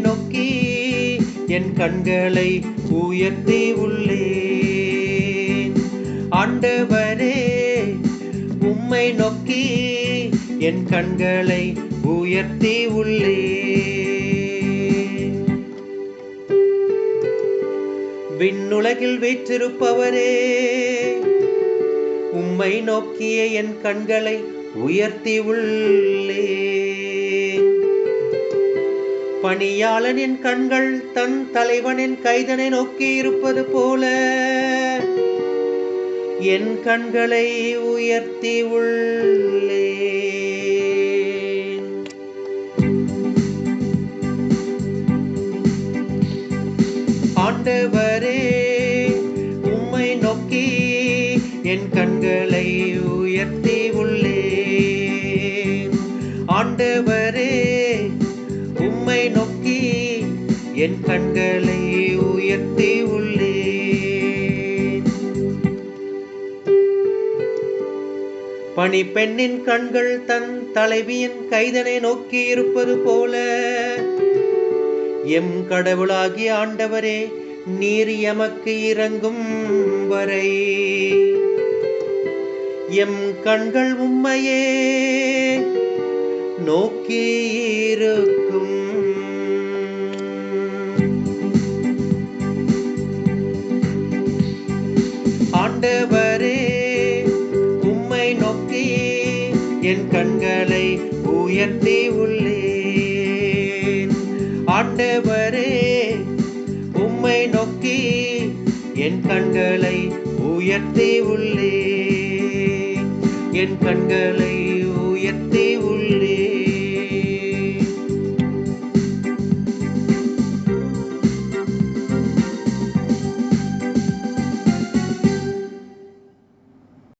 நோக்கி என் கண்களை உயர்த்தி உள்ளேன். ஆண்டவரே உம்மை நோக்கி என் கண்களை உயர்த்தி உள்ளே விண்ணுலகில் வீற்றிருப்பவரே உம்மை நோக்கிய என் கண்களை உயர்த்தி உள்ளே பணியாளனின் கண்கள் தன் தலைவனின் கைதனை நோக்கி இருப்பது போல. என் கண்களை உயர்த்தி உள்ளே. ஆண்டவரே உம்மை நோக்கி என் கண்களை உயர்த்தி உள்ளே. ஆண்டவரே நோக்கி என் கண்களை உயர்த்தி உள்ளேன். பணிப்பெண்ணின் கண்கள் தன் தலைவியின் கைதனை நோக்கி இருப்பது போல எம் கடவுளாகிய ஆண்டவரே நீர் எமக்கு இறங்கும் வரை. எம் கண்கள் உம்மையே நோக்கி இருக்கும் ஆண்டவரே உம்மை நோக்கி என் கண்களை உயர்த்தி உள்ளேன். ஆண்டவரே உம்மை நோக்கி என் கண்களை உயர்த்தி உள்ளேன். என் கண்களை உயர்த்தி உள்ளேன்.